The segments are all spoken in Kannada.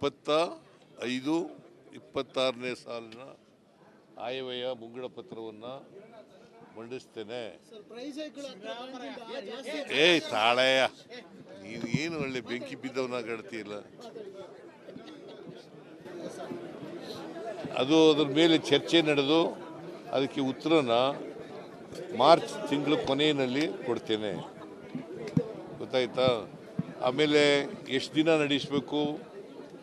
ಇಪ್ಪತ್ತ ಐದು ಇಪ್ಪತ್ತಾರನೇ ಸಾಲಿನ ಆಯವ್ಯಯ ಮುಂಗಡ ಪತ್ರವನ್ನು ಮಂಡಿಸ್ತೇನೆ. ಏಯ್ ತಾಳಯ್ಯ, ನೀನು ಏನು ಒಳ್ಳೆ ಬೆಂಕಿ ಬಿದ್ದವನಾಗಾಡ್ತೀಯಲ್ಲ ಅದು ಅದ್ರ ಮೇಲೆ ಚರ್ಚೆ ನಡೆದು ಅದಕ್ಕೆ ಉತ್ತರನ ಮಾರ್ಚ್ ತಿಂಗಳ ಕೊನೆಯಲ್ಲಿ ಕೊಡ್ತೇನೆ. ಗೊತ್ತಾಯ್ತಾ? ಆಮೇಲೆ ಎಷ್ಟು ದಿನ ನಡೆಸಬೇಕು?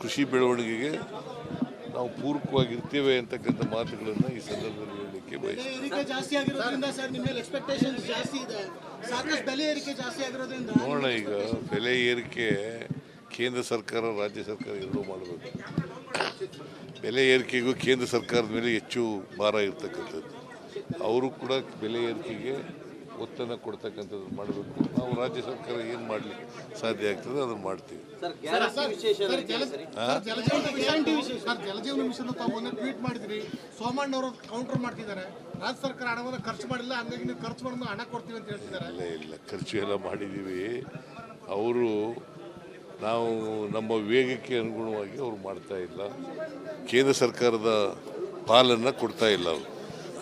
ಕೃಷಿ ಬೆಳವಣಿಗೆಗೆ ನಾವು ಪೂರಕವಾಗಿರ್ತೇವೆ ಅಂತಕ್ಕಂಥ ಮಾತುಗಳನ್ನು ಈ ಸಂದರ್ಭದಲ್ಲಿ ಹೇಳಲಿಕ್ಕೆ ಬಯಸ್ತೀವಿ ನೋಡೋಣ ಈಗ ಬೆಲೆ ಏರಿಕೆ ಕೇಂದ್ರ ಸರ್ಕಾರ ರಾಜ್ಯ ಸರ್ಕಾರ ಎರಡೂ ಮಾಡಬೇಕು. ಬೆಲೆ ಏರಿಕೆಗೂ ಕೇಂದ್ರ ಸರ್ಕಾರದ ಮೇಲೆ ಹೆಚ್ಚು ಭಾರ ಇರ್ತಕ್ಕಂಥದ್ದು. ಅವರು ಕೂಡ ಬೆಲೆ ಏರಿಕೆಗೆ ಒತ್ತನ್ನು ಕೊಡ್ತಕ್ಕಂಥದ್ದು ಮಾಡಬೇಕು. ನಾವು ರಾಜ್ಯ ಸರ್ಕಾರ ಏನು ಮಾಡಲಿಕ್ಕೆ ಸಾಧ್ಯ ಆಗ್ತದೆ ಅದನ್ನು ಮಾಡ್ತೀವಿ. ಸರ್ ಗ್ಯಾರಂಟಿ ವಿಶೇಷ ರೀತಿಯಲ್ಲಿ ಸರಿ ಜಲಜೀವನ ಮಿಷನ್ ತಾವು ಟ್ವೀಟ್ ಮಾಡಿದ್ರಿ. ಸೋಮಣ್ಣ ಅವರು ಕೌಂಟರ್ ಮಾಡ್ತಿದ್ದಾರೆ. ರಾಜ್ಯ ಸರ್ಕಾರ ಹಣವನ್ನು ಖರ್ಚು ಮಾಡಿಲ್ಲ ಹಂಗಾಗಿ ನೀವು ಖರ್ಚು ಮಾಡೋದು ಹಣ ಕೊಡ್ತೀವಿ ಅಂತ ಹೇಳ್ತಿದ್ದಾರೆ. ಇಲ್ಲ ಇಲ್ಲ ಖರ್ಚು ಎಲ್ಲ ಮಾಡಿದ್ದೀವಿ ಅವರು ನಾವು ನಮ್ಮ ವೇಗಕ್ಕೆ ಅನುಗುಣವಾಗಿ ಅವ್ರು ಮಾಡ್ತಾ ಇಲ್ಲ. ಕೇಂದ್ರ ಸರ್ಕಾರದ ಪಾಲನ್ನು ಕೊಡ್ತಾ ಇಲ್ಲ ಅವರು.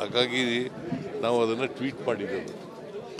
ಹಾಗಾಗಿ ನಾವು ಅದನ್ನು ಟ್ವೀಟ್ ಮಾಡಿದ್ದೆವು ಸರ್ ಈಗ ಬಜೆಟ್ ವಿಶೇಷ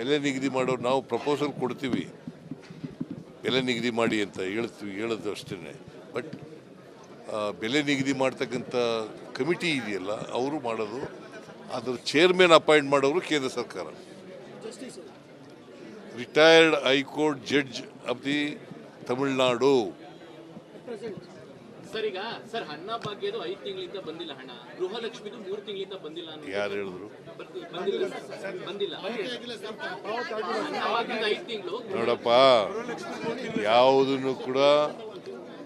ಬೆಲೆ ನಿಗದಿ ಮಾಡೋರು ನಾವು ಪ್ರಪೋಸಲ್ ಕೊಡ್ತೀವಿ. ಬೆಲೆ ನಿಗದಿ ಮಾಡಿ ಅಂತ ಹೇಳ್ತೀವಿ ಹೇಳೋದು ಅಷ್ಟೇ ಬಟ್ ಬೆಲೆ ನಿಗದಿ ಮಾಡ್ತಕ್ಕಂಥ ಕಮಿಟಿ ಇದೆಯಲ್ಲ ಅವರು ಮಾಡೋದು. ಅದ್ರ ಚೇರ್ಮನ್ ಅಪಾಯಿಂಟ್ ಮಾಡೋರು ಕೇಂದ್ರ ಸರ್ಕಾರ. Retired high court judge of the Tamil Nadu ಯಾರು ಹೇಳಿದ್ರು? ನೋಡಪ್ಪ ಯಾವುದನ್ನು ಕೂಡ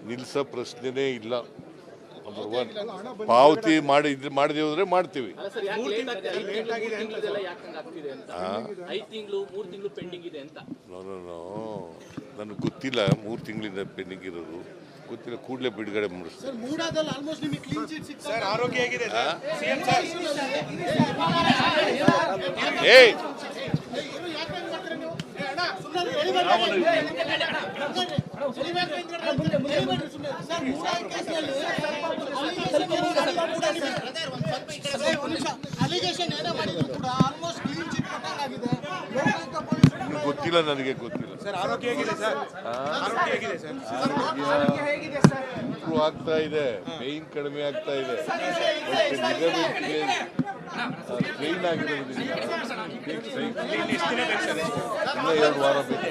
ನಿಲ್ಸೋ ಪ್ರಶ್ನೆನೇ ಇಲ್ಲ. ನಂಬರ್ ಒನ್ ಪಾವತಿ ಮಾಡಿ ಮಾಡಿದೆ ಹೋದ್ರೆ ಮಾಡ್ತೀವಿ. ನನಗೆ ಗೊತ್ತಿಲ್ಲ ಮೂರು ತಿಂಗಳಿಂದ ಪೆಂಡಿಂಗ್ ಇರೋದು. ಗೊತ್ತಿಲ್ಲ ಕೂಡಲೇ ಬಿಡುಗಡೆ ಮಾಡಿಸ್ತಾರೆ. ಸರ್ ಮೂಡಾದಲ್ಲಿ ಆಲ್ಮೋಸ್ಟ್ ನಿಮಗೆ ಕ್ಲೀನ್ ಚೀಟ್ ಸಿಗ್ತಾ ಏಯ್! ಅಲಿಗೇಷನ್ ಏನೇ ಮಾಡಿದ್ರು ಕೂಡ ಆಲ್ಮೋಸ್ಟ್ ಕ್ಲೀನ್ ಚಿಟ್ ಕೊಟ್ಟಾಗಿದೆ ಗೊತ್ತಿಲ್ಲ ನನಗೆ ಗೊತ್ತಿಲ್ಲ. ಸರ್ ಆರೋಗ್ಯ ಹೇಗಿದೆ ಸರ್? ಆರೋಗ್ಯ ಹೇಗಿದೆ ಸರ್? ಇಂಪ್ರೂವ್ ಆಗ್ತಾ ಇದೆ ಪೇನ್ ಕಡಿಮೆ ಆಗ್ತಾ ಇದೆ. ಟ್ರೈನ್ ಆಗಿರೋದ್ರಿಂದ ಇನ್ನೂ ಎರಡು ವಾರ ಬೇಕು.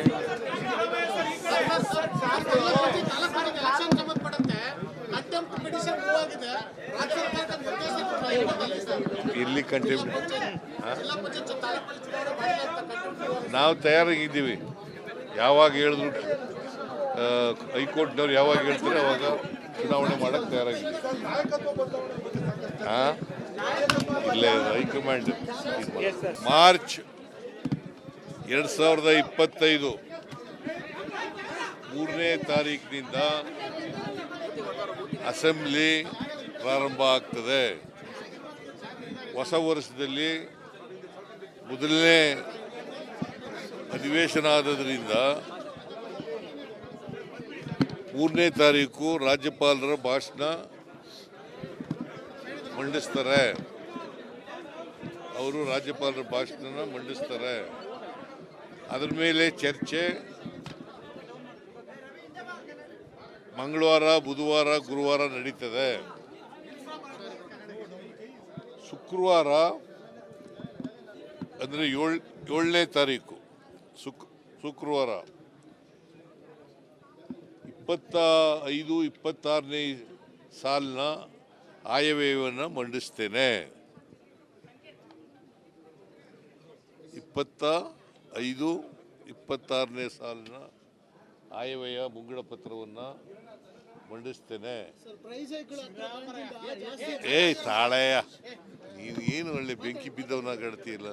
ಇಲ್ಲಿ ಕಂಟೆಂಪ್ಟ್ ನಾವು ತಯಾರಾಗಿದ್ದೀವಿ. ಯಾವಾಗ ಹೇಳಿದ್ರು ಹೈಕೋರ್ಟ್ನವ್ರು ಯಾವಾಗ ಹೇಳ್ತಾರೆ ಅವಾಗ ಚುನಾವಣೆ ಮಾಡಕ್ಕೆ ತಯಾರಾಗಿದ್ದೀವಿ. ಹಾಂ ಇಲ್ಲ, ಹೈಕಮಾಂಡ್ ಮಾರ್ಚ್ ಎರಡು ಸಾವಿರದ ಇಪ್ಪತ್ತೈದು ಮೂರನೇ ತಾರೀಕಿನಿಂದ ಅಸೆಂಬ್ಲಿ ಪ್ರಾರಂಭ ಆಗ್ತದೆ. ಹೊಸ ವರ್ಷದಲ್ಲಿ ಮೊದಲನೇ ಅಧಿವೇಶನ ಆದದ್ರಿಂದ ಮೂರನೇ ತಾರೀಕು ರಾಜ್ಯಪಾಲರ ಭಾಷಣ ಮಂಡಿಸ್ತಾರೆ. ಅವರು ರಾಜ್ಯಪಾಲರ ಭಾಷಣನ ಮಂಡಿಸ್ತಾರೆ. ಅದರ ಮೇಲೆ ಚರ್ಚೆ. ಮಂಗಳವಾರ, ಬುಧವಾರ, ಗುರುವಾರ ನಡೀತದೆ. ಶುಕ್ರವಾರ ಅಂದರೆ ಏಳು, ಏಳನೇ ತಾರೀಕು. ಶುಕ್, ಶುಕ್ರವಾರ. ಇಪ್ಪತ್ತ ಐದು, ಇಪ್ಪತ್ತಾರನೇ ಸಾಲಿನ ಆಯವ್ಯಯವನ್ನು ಮಂಡಿಸ್ತೇನೆ. ಇಪ್ಪತ್ತ ಐದು, ಇಪ್ಪತ್ತಾರನೇ ಸಾಲಿನ ಆಯವ್ಯಯ ಮುಂಗಡ ಪತ್ರವನ್ನು ಮಂಡಿಸ್ತೇನೆ. ಏಯ್ ತಾಳಯ್ಯ ನೀನು ಏನು ಒಳ್ಳೆ ಬೆಂಕಿ ಬಿದ್ದವನಾಗಾಡ್ತೀಯಲ್ಲ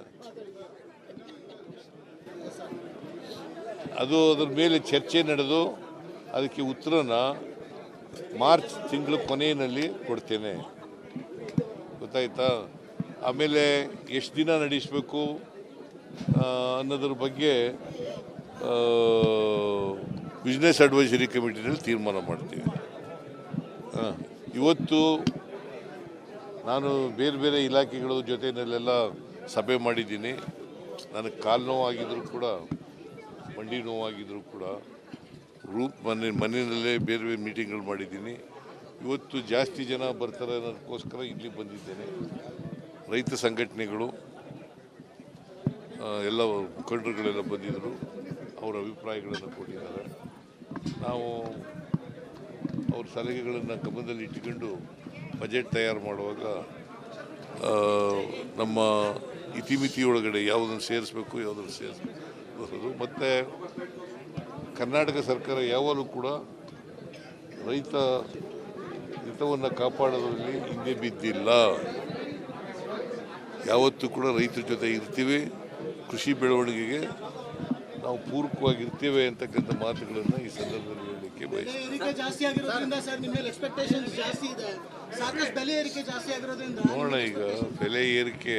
ಅದು ಅದ್ರ ಮೇಲೆ ಚರ್ಚೆ ನಡೆದು ಅದಕ್ಕೆ ಉತ್ತರನ ಮಾರ್ಚ್ ತಿಂಗಳ ಕೊನೆಯಲ್ಲಿ ಕೊಡ್ತೇನೆ. ಗೊತ್ತಾಯ್ತಾ? ಆಮೇಲೆ ಎಷ್ಟು ದಿನ ನಡೆಸಬೇಕು ಅನ್ನೋದ್ರ ಬಗ್ಗೆ ಬಿಸ್ನೆಸ್ ಅಡ್ವೈಸರಿ ಕಮಿಟಿನಲ್ಲಿ ತೀರ್ಮಾನ ಮಾಡ್ತೀವಿ. ಹಾಂ, ಇವತ್ತು ನಾನು ಬೇರೆ ಬೇರೆ ಇಲಾಖೆಗಳ ಜೊತೆಯಲ್ಲೆಲ್ಲ ಸಭೆ ಮಾಡಿದ್ದೀನಿ. ನನಗೆ ಕಾಲು ನೋವಾಗಿದ್ರು ಕೂಡ ಮಂಡಿ ನೋವಾಗಿದ್ದರೂ ಕೂಡ ರೂಪ್ ಮನೆ ಮನೆಯಲ್ಲೇ ಬೇರೆ ಬೇರೆ ಮೀಟಿಂಗ್ಗಳು ಮಾಡಿದ್ದೀನಿ. ಇವತ್ತು ಜಾಸ್ತಿ ಜನ ಬರ್ತಾರೆ ಅನ್ನೋದಕ್ಕೋಸ್ಕರ ಇಲ್ಲಿ ಬಂದಿದ್ದೇನೆ. ರೈತ ಸಂಘಟನೆಗಳು ಎಲ್ಲ ಮುಖಂಡರುಗಳೆಲ್ಲ ಬಂದಿದ್ದರು ಅವರ ಅಭಿಪ್ರಾಯಗಳನ್ನು ಕೊಟ್ಟಿದ್ದಾರೆ. ನಾವು ಅವ್ರ ಸಲಹೆಗಳನ್ನು ಗಮನದಲ್ಲಿ ಇಟ್ಟುಕೊಂಡು ಬಜೆಟ್ ತಯಾರು ಮಾಡುವಾಗ ನಮ್ಮ ಇತಿಮಿತಿಯೊಳಗಡೆ ಯಾವುದನ್ನು ಸೇರಿಸ್ಬೇಕು ಯಾವುದನ್ನು ಸೇರಿಸ್ಬೇಕು. ಮತ್ತು ಕರ್ನಾಟಕ ಸರ್ಕಾರ ಯಾವಾಗಲೂ ಕೂಡ ರೈತ ಹಿತವನ್ನು ಕಾಪಾಡೋದ್ರಲ್ಲಿ ಹಿಂದೆ ಬಿದ್ದಿಲ್ಲ. ಯಾವತ್ತೂ ಕೂಡ ರೈತರ ಜೊತೆ ಇರ್ತೀವಿ. ಕೃಷಿ ಬೆಳವಣಿಗೆಗೆ ನಾವು ಪೂರಕವಾಗಿರ್ತೇವೆ ಅಂತಕ್ಕಂಥ ಮಾತುಗಳನ್ನು ಈ ಸಂದರ್ಭದಲ್ಲಿ ಹೇಳಲಿಕ್ಕೆ ಬಯಸ್ತೀವಿ ನೋಡೋಣ ಈಗ ಬೆಲೆ ಏರಿಕೆ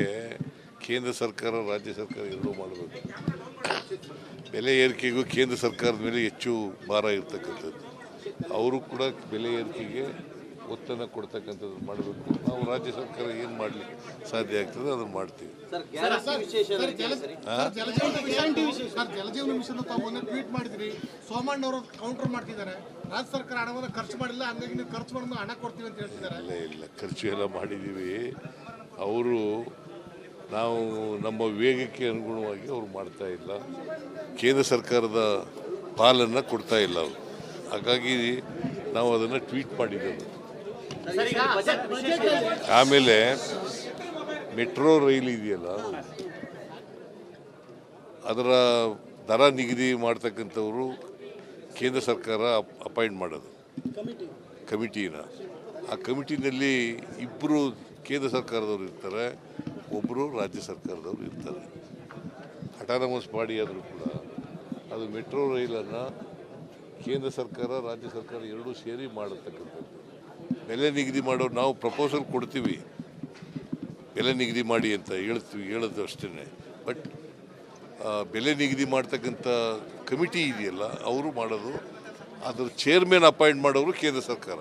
ಕೇಂದ್ರ ಸರ್ಕಾರ ರಾಜ್ಯ ಸರ್ಕಾರ ಎರಡೂ ಮಾಡಬೇಕು. ಬೆಲೆ ಏರಿಕೆಗೂ ಕೇಂದ್ರ ಸರ್ಕಾರದ ಮೇಲೆ ಹೆಚ್ಚು ಭಾರ ಇರ್ತಕ್ಕಂಥದ್ದು. ಅವರು ಕೂಡ ಬೆಲೆ ಏರಿಕೆಗೆ ಒತ್ತನ್ನು ಕೊಡ್ತಕ್ಕಂಥದ್ದು ಮಾಡಬೇಕು. ನಾವು ರಾಜ್ಯ ಸರ್ಕಾರ ಏನು ಮಾಡಲಿಕ್ಕೆ ಸಾಧ್ಯ ಆಗ್ತದೆ ಅದನ್ನು ಮಾಡ್ತೀವಿ. ಸರ್ ಗ್ಯಾರಂಟಿ ವಿಶೇಷ sir Jal Jeevan mission sir Jal Jeevan mission ತಾವು ಮೊನ್ನೆ ಟ್ವೀಟ್ ಮಾಡಿದ್ರಿ. ಸೋಮಣ್ಣ ಅವರು ಕೌಂಟರ್ ಮಾಡ್ತಿದ್ದಾರೆ. ರಾಜ್ಯ ಸರ್ಕಾರ ಹಣವನ್ನು ಖರ್ಚು ಮಾಡಿಲ್ಲ ಹಂಗಾಗಿ ನೀವು ಖರ್ಚು ಮಾಡೋದು ಹಣ ಕೊಡ್ತೀವಿ ಅಂತ ಹೇಳ್ತಿದ್ದಾರೆ. ಇಲ್ಲ ಇಲ್ಲ ಖರ್ಚು ಎಲ್ಲ ಮಾಡಿದ್ದೀವಿ ಅವರು ನಾವು ನಮ್ಮ ವೇಗಕ್ಕೆ ಅನುಗುಣವಾಗಿ ಅವರು ಮಾಡ್ತಾ ಇಲ್ಲ. ಕೇಂದ್ರ ಸರ್ಕಾರದ ಪಾಲನ್ನು ಕೊಡ್ತಾ ಇಲ್ಲ ಅವರು. ಹಾಗಾಗಿ ನಾವು ಅದನ್ನು ಟ್ವೀಟ್ ಮಾಡಿದ್ದೆವು ಆಮೇಲೆ ಮೆಟ್ರೋ ರೈಲ್ ಇದೆಯಲ್ಲ ಅದರ ದರ ನಿಗದಿ ಮಾಡ್ತಕ್ಕಂಥವರು ಕೇಂದ್ರ ಸರ್ಕಾರ ಅಪಾಯಿಂಟ್ ಮಾಡೋದು. ಕಮಿಟಿನ. ಆ ಕಮಿಟಿನಲ್ಲಿ ಇಬ್ಬರು ಕೇಂದ್ರ ಸರ್ಕಾರದವರು ಇರ್ತಾರೆ. ಒಬ್ಬರು ರಾಜ್ಯ ಸರ್ಕಾರದವರು ಇರ್ತಾರೆ. ಅಟಾನಮಸ್ ಬಾಡಿ ಆದರೂ ಕೂಡ ಅದು ಮೆಟ್ರೋ ರೈಲನ್ನು ಕೇಂದ್ರ ಸರ್ಕಾರ ರಾಜ್ಯ ಸರ್ಕಾರ ಎರಡೂ ಸೇರಿ ಮಾಡತಕ್ಕಂಥದ್ದು. ಬೆಲೆ ನಿಗದಿ ಮಾಡೋ ನಾವು ಪ್ರಪೋಸಲ್ ಕೊಡ್ತೀವಿ. ಬೆಲೆ ನಿಗದಿ ಮಾಡಿ ಅಂತ ಹೇಳ್ತೀವಿ ಹೇಳೋದು ಅಷ್ಟೇ ಬಟ್ ಬೆಲೆ ನಿಗದಿ ಮಾಡ್ತಕ್ಕಂಥ ಕಮಿಟಿ ಇದೆಯಲ್ಲ ಅವರು ಮಾಡೋದು. ಅದ್ರ ಚೇರ್ಮನ್ ಅಪಾಯಿಂಟ್ ಮಾಡೋರು ಕೇಂದ್ರ ಸರ್ಕಾರ.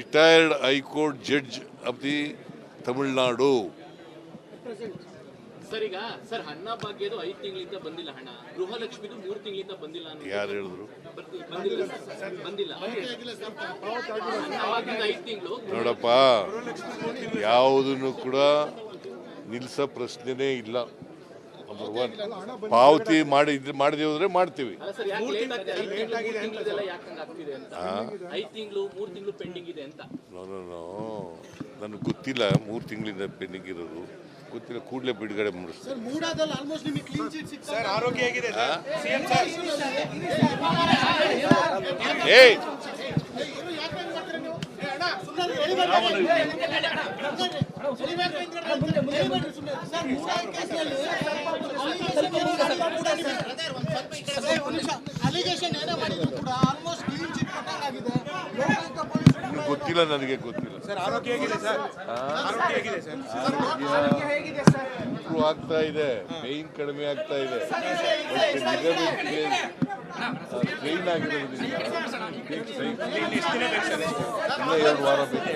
Retired high court judge of the Tamil Nadu. ಯಾರು ಹೇಳಿದ್ರು? ನೋಡಪ್ಪ ಯಾವುದನ್ನು ಕೂಡ ನಿಲ್ಸ ಪ್ರಶ್ನೆನೇ ಇಲ್ಲ. ನಂಬರ್ ಒನ್ ಪಾವತಿ ಮಾಡಿ ಮಾಡದೆ ಹೋದ್ರೆ ಮಾಡ್ತೀವಿ. ಇದೆ ನೋ ನೋ ನೋ ನನಗೆ ಗೊತ್ತಿಲ್ಲ ಮೂರು ತಿಂಗಳಿಂದ ಪೆಂಡಿಂಗ್ ಇರೋದು ಗೊತ್ತಿಲ್ಲ ಕೂಡಲೇ ಬಿಡುಗಡೆ ಮಾಡಿಸ್ತಾರೆ ಸರ್ ಮೂಡಾದಲ್ಲಿ ಆಲ್ಮೋಸ್ಟ್ ನಿಮಗೆ ಕ್ಲೀನ್ ಚಿಟ್ ಸಿಕ್ಸ್ ಸರ್ ಆರೋಗ್ಯ ಹೇಗಿದೆ ಸರ್ ಸಿಎಂ ಸರ್ ಏಯ್ ಅಲಿಗೇಷನ್ ಏನೇ ಮಾಡಿದ್ರು ಕೂಡ ಆಲ್ಮೋಸ್ಟ್ ಕ್ಲೀನ್ ಚಿಟ್ ಗೊತ್ತಿಲ್ಲ ನನಗೆ ಗೊತ್ತಿಲ್ಲ ಇಂಪ್ರೂವ್ ಆಗ್ತಾ ಇದೆ ಪೇನ್ ಕಡಿಮೆ ಆಗ್ತಾ ಇದೆ ಟ್ರೈನ್ ಆಗಿರೋದ್ರಿಂದ ಇನ್ನೂ ಎರಡು ವಾರ ಬೇಕು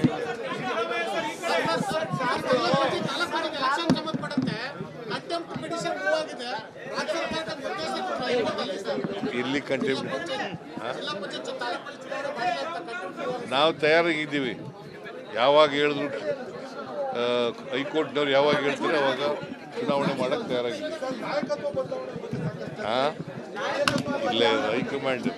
ಕಂಡು ನಾವು ತಯಾರಾಗಿದ್ದೀವಿ. ಯಾವಾಗ ಹೇಳಿದ್ರು ಹೈಕೋರ್ಟ್ನವ್ರು ಯಾವಾಗ ಹೇಳ್ತಾರೆ ಅವಾಗ ಚುನಾವಣೆ ಮಾಡಕ್ಕೆ ತಯಾರಾಗಿದ್ದೀವಿ. ಹಾಂ? ಇಲ್ಲ ಹೈಕಮಾಂಡ್